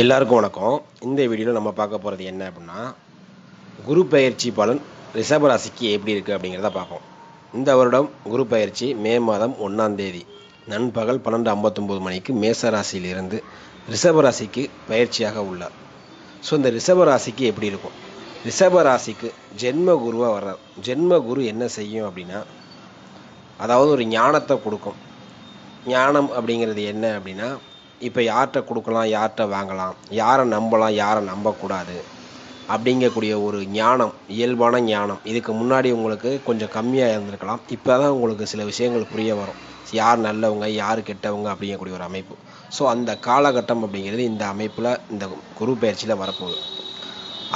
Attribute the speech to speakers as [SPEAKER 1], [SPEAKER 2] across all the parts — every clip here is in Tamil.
[SPEAKER 1] எல்லாருக்கும் வணக்கம். இந்த வீடியோவில் நம்ம பார்க்க போகிறது என்ன அப்படின்னா குரு பயிற்சி பலன் ரிஷபராசிக்கு எப்படி இருக்குது அப்படிங்கிறத பார்ப்போம். இந்த வருடம் குரு பயிற்சி மே மாதம் ஒன்றாம் தேதி நண்பகல் பன்னெண்டு ஐம்பத்தொம்போது மணிக்கு மேச ராசியிலிருந்து பயிற்சியாக உள்ளார். ஸோ இந்த ரிஷபராசிக்கு எப்படி இருக்கும்? ரிஷபராசிக்கு ஜென்ம குருவாக வர்றார். ஜென்ம குரு என்ன செய்யும் அப்படின்னா அதாவது ஒரு ஞானத்தை கொடுக்கும். ஞானம் அப்படிங்கிறது என்ன அப்படின்னா இப்போ யார்கிட்ட கொடுக்கலாம் யார்கிட்ட வாங்கலாம் யாரை நம்பலாம் யாரை நம்பக்கூடாது அப்படிங்கக்கூடிய ஒரு ஞானம் இயல்பான ஞானம். இதுக்கு முன்னாடி உங்களுக்கு கொஞ்சம் கம்மியாக இருந்திருக்கலாம். இப்போ தான் உங்களுக்கு சில விஷயங்கள் புரிய வரும். யார் நல்லவங்க யார் கெட்டவங்க அப்படிங்கக்கூடிய ஒரு அமைப்பு. ஸோ அந்த காலகட்டம் அப்படிங்கிறது இந்த அமைப்பில் இந்த குரு பயிற்சியில் வரப்போகுது.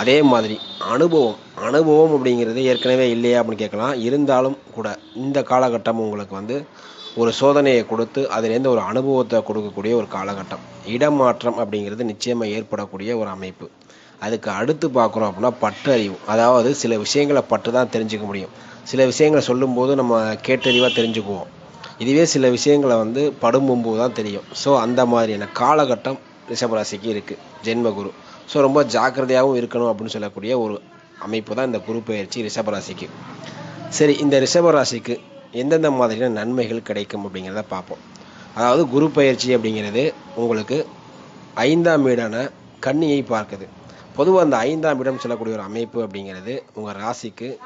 [SPEAKER 1] அதே மாதிரி அனுபவம். அனுபவம் அப்படிங்கிறது ஏற்கனவே இல்லையா அப்படின்னு கேட்கலாம். இருந்தாலும் கூட இந்த காலகட்டம் உங்களுக்கு வந்து ஒரு சோதனையை கொடுத்து அதிலேருந்து ஒரு அனுபவத்தை கொடுக்கக்கூடிய ஒரு காலகட்டம். இடமாற்றம் அப்படிங்கிறது நிச்சயமாக ஏற்படக்கூடிய ஒரு அமைப்பு. அதுக்கு அடுத்து பார்க்குறோம் அப்படின்னா பட்டு அறிவு அதாவது சில விஷயங்களை பட்டு தான் தெரிஞ்சுக்க முடியும். சில விஷயங்களை சொல்லும்போது நம்ம கேட்டறிவாக தெரிஞ்சுக்குவோம். இதுவே சில விஷயங்களை வந்து படும்போது தான் தெரியும். ஸோ அந்த மாதிரியான காலகட்டம் ரிஷபராசிக்கு இருக்குது ஜென்மகுரு. ஸோ ரொம்ப ஜாக்கிரதையாகவும் இருக்கணும் அப்படின்னு சொல்லக்கூடிய ஒரு அமைப்பு தான் இந்த குரு பயிற்சி ரிஷபராசிக்கு. சரி இந்த ரிஷபராசிக்கு எந்தெந்த மாதிரியான நன்மைகள் கிடைக்கும் அப்படிங்கிறத பார்ப்போம். அதாவது குரு பயிற்சி அப்படிங்கிறது உங்களுக்கு ஐந்தாம் வீடான கன்னியை பார்க்குது. பொதுவாக அந்த ஐந்தாம் இடம் சொல்லக்கூடிய ஒரு அமைப்பு அப்படிங்கிறது உங்கள் ராசிக்கு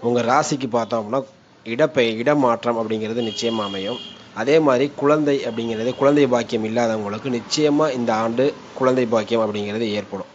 [SPEAKER 1] உங்கள் ராசிக்கு பார்த்தோம் அப்படின்னா இடப்பெய இடமாற்றம் அப்படிங்கிறது நிச்சயமாக அமையும். அதே மாதிரி குழந்தை அப்படிங்கிறது குழந்தை பாக்கியம் இல்லாதவங்களுக்கு நிச்சயமாக இந்த ஆண்டு குழந்தை பாக்கியம் அப்படிங்கிறது ஏற்படும்.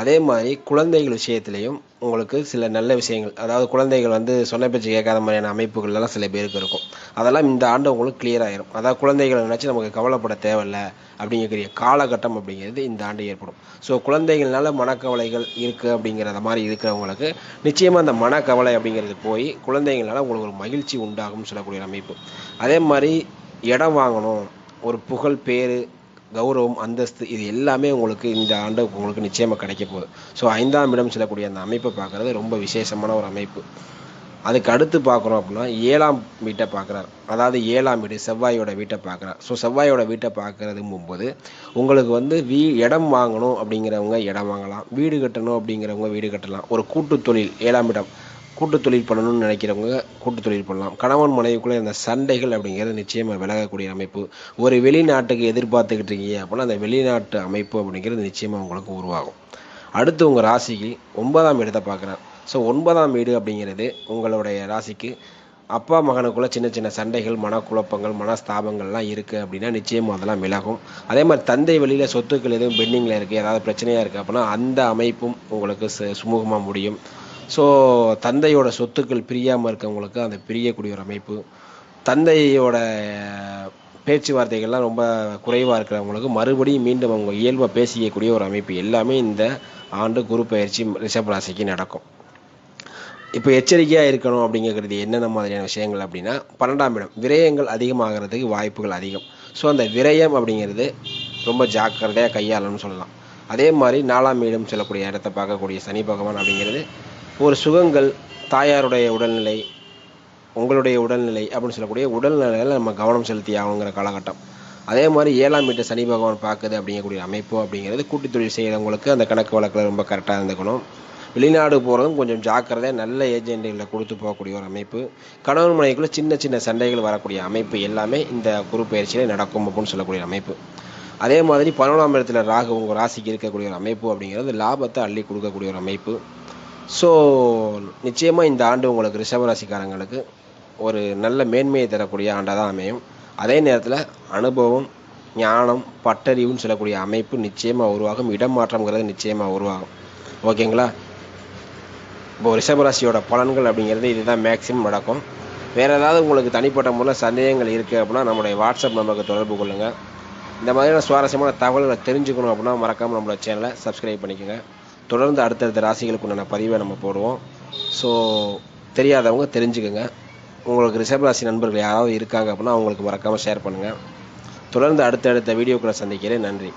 [SPEAKER 1] அதே மாதிரி குழந்தைகள் விஷயத்துலையும் உங்களுக்கு சில நல்ல விஷயங்கள் அதாவது குழந்தைகள் வந்து சொன்ன பேச்சு கேட்காத மாதிரியான அமைப்புகள்லாம் சில பேருக்கு இருக்கும். அதெல்லாம் இந்த ஆண்டு உங்களுக்கு கிளியர் ஆயிரும். அதாவது குழந்தைகளை நினச்சி நமக்கு கவலைப்பட தேவையில்ல அப்படிங்கக்கூடிய காலகட்டம் அப்படிங்கிறது இந்த ஆண்டு ஏற்படும். ஸோ குழந்தைகள்னால மனக்கவலைகள் இருக்குது அப்படிங்கிறத மாதிரி இருக்கிறவங்களுக்கு நிச்சயமாக அந்த மனக்கவலை அப்படிங்கிறது போய் குழந்தைங்களால உங்களுக்கு ஒரு மகிழ்ச்சி உண்டாகும்னு சொல்லக்கூடிய அமைப்பு. அதே மாதிரி இடம் வாங்கணும் ஒரு புகழ் பேர் கௌரவம் அந்தஸ்து இது எல்லாமே உங்களுக்கு இந்த ஆண்டு உங்களுக்கு நிச்சயமாக கிடைக்க போகுது. ஸோ ஐந்தாம் இடம் செல்லக்கூடிய அந்த அமைப்பை பார்க்குறது ரொம்ப விசேஷமான ஒரு அமைப்பு. அதுக்கு அடுத்து பார்க்குறோம் அப்படின்னா ஏழாம் வீட்டை பார்க்குறாரு. அதாவது ஏழாம் வீடு செவ்வாயோட வீட்டை பார்க்குறார். ஸோ செவ்வாயோட வீட்டை பார்க்குறதும் போது உங்களுக்கு வந்து வீ இடம் வாங்கணும் அப்படிங்கிறவங்க இடம் வாங்கலாம். வீடு கட்டணும் அப்படிங்கிறவங்க வீடு கட்டலாம். ஒரு கூட்டு தொழில் ஏழாம் இடம். கூட்டு தொழில் பண்ணணும்னு நினைக்கிறவங்க கூட்டு தொழில் பண்ணலாம் கணவன் மனைவிக்குள்ளே இந்த சண்டைகள் அப்படிங்கிறது நிச்சயமாக விலகக்கூடிய அமைப்பு. ஒரு வெளிநாட்டுக்கு எதிர்பார்த்துக்கிட்டு இருக்கீங்க அப்படின்னா அந்த வெளிநாட்டு அமைப்பு அப்படிங்கிறது நிச்சயமாக உங்களுக்கு உருவாகும். அடுத்து உங்கள் ராசிக்கு ஒன்பதாம் இடத்தை பார்க்குறேன். ஸோ ஒன்பதாம் வீடு அப்படிங்கிறது உங்களுடைய ராசிக்கு அப்பா மகனுக்குள்ளே சின்ன சின்ன சண்டைகள் மனக்குழப்பங்கள் மனஸ்தாபங்கள்லாம் இருக்குது அப்படின்னா நிச்சயமாக அதெல்லாம் விலகும். அதே மாதிரி தந்தை வெளியில் சொத்துக்கள் எதுவும் பெண்டிங்கில் இருக்குது ஏதாவது பிரச்சனையாக இருக்குது அப்படின்னா அந்த அமைப்பும் உங்களுக்கு சுமூகமாக முடியும். ஸோ தந்தையோட சொத்துக்கள் பிரியாமல் இருக்கவங்களுக்கு அந்த பிரியக்கூடிய ஒரு அமைப்பு. தந்தையோட பேச்சுவார்த்தைகள்லாம் ரொம்ப குறைவாக இருக்கிறவங்களுக்கு மறுபடியும் மீண்டும் அவங்க இயல்பாக பேசிக்கக்கூடிய ஒரு அமைப்பு. எல்லாமே இந்த ஆண்டு குரு பயிற்சி ரிஷப் ராசிக்கு நடக்கும். இப்போ எச்சரிக்கையாக இருக்கணும் அப்படிங்கிறது என்னென்ன மாதிரியான விஷயங்கள் அப்படின்னா பன்னெண்டாம் இடம் விரயங்கள் அதிகமாகிறதுக்கு வாய்ப்புகள் அதிகம். ஸோ அந்த விரயம் அப்படிங்கிறது ரொம்ப ஜாக்கிரதையாக கையாளணும்னு சொல்லலாம். அதே மாதிரி நாலாம் இடம் சொல்லக்கூடிய இடத்த பார்க்கக்கூடிய சனி பகவான் அப்படிங்கிறது ஒரு சுகங்கள் தாயாருடைய உடல்நிலை உங்களுடைய உடல்நிலை அப்படின்னு சொல்லக்கூடிய உடல்நிலையில் நம்ம கவனம் செலுத்தி ஆகணுங்கிற காலகட்டம். அதே மாதிரி ஏழாம் வீட்டை சனி பகவான் பார்க்குது அப்படிங்கக்கூடிய அமைப்பு அப்படிங்கிறது கூட்டு தொழில் செய்கிறவங்களுக்கு அந்த கணக்கு வழக்கில் ரொம்ப கரெக்டாக இருந்துக்கணும். வெளிநாடு போகிறதும் கொஞ்சம் ஜாக்கிரதையாக நல்ல ஏஜென்ட்டுகளை கொடுத்து போகக்கூடிய ஒரு அமைப்பு. கணவன் மனைவிக்குள்ளே சின்ன சின்ன சண்டைகள் வரக்கூடிய அமைப்பு எல்லாமே இந்த குரு பயிற்சியில் நடக்கும் அப்படின்னு சொல்லக்கூடிய அமைப்பு. அதே மாதிரி பதினொன்றாம் இடத்துல ராகு உங்கள் ராசிக்கு இருக்கக்கூடிய ஒரு அமைப்பு அப்படிங்கிறது லாபத்தை அள்ளி கொடுக்கக்கூடிய ஒரு அமைப்பு. ஸோ நிச்சயமாக இந்த ஆண்டு உங்களுக்கு ரிஷபராசிக்காரங்களுக்கு ஒரு நல்ல மேன்மையை தரக்கூடிய ஆண்டாக தான் அமையும். அதே நேரத்தில் அனுபவம் ஞானம் பட்டறிவுன்னு சொல்லக்கூடிய அமைப்பு நிச்சயமாக உருவாகும். இடம் மாற்றம்ங்கிறது நிச்சயமாக உருவாகும். ஓகேங்களா? இப்போ ரிஷபராசியோட பலன்கள் அப்படிங்கிறது இதுதான் மேக்ஸிமம் நடக்கும். வேறு ஏதாவது உங்களுக்கு தனிப்பட்ட முறையில் சந்தேகங்கள் இருக்குது அப்படின்னா நம்மளுடைய வாட்ஸ்அப் நம்பருக்கு தொடர்பு கொள்ளுங்கள் இந்த மாதிரியான சுவாரஸ்யமான தகவல்களை தெரிஞ்சுக்கணும் அப்படின்னா மறக்காமல் நம்மளோட சேனலை சப்ஸ்கிரைப் பண்ணிக்கோங்க. தொடர்ந்து அடுத்தடுத்த ராசிகளுக்கு உண்டான பதிவை நம்ம போடுவோம். ஸோ தெரியாதவங்க தெரிஞ்சுக்கோங்க. உங்களுக்கு ரிஷப் ராசி நண்பர்கள் யாராவது இருக்காங்க அப்படின்னா அவங்களுக்கு மறக்காமல் ஷேர் பண்ணுங்கள் தொடர்ந்து அடுத்தடுத்த வீடியோக்களை சந்திக்கிறேன். நன்றி.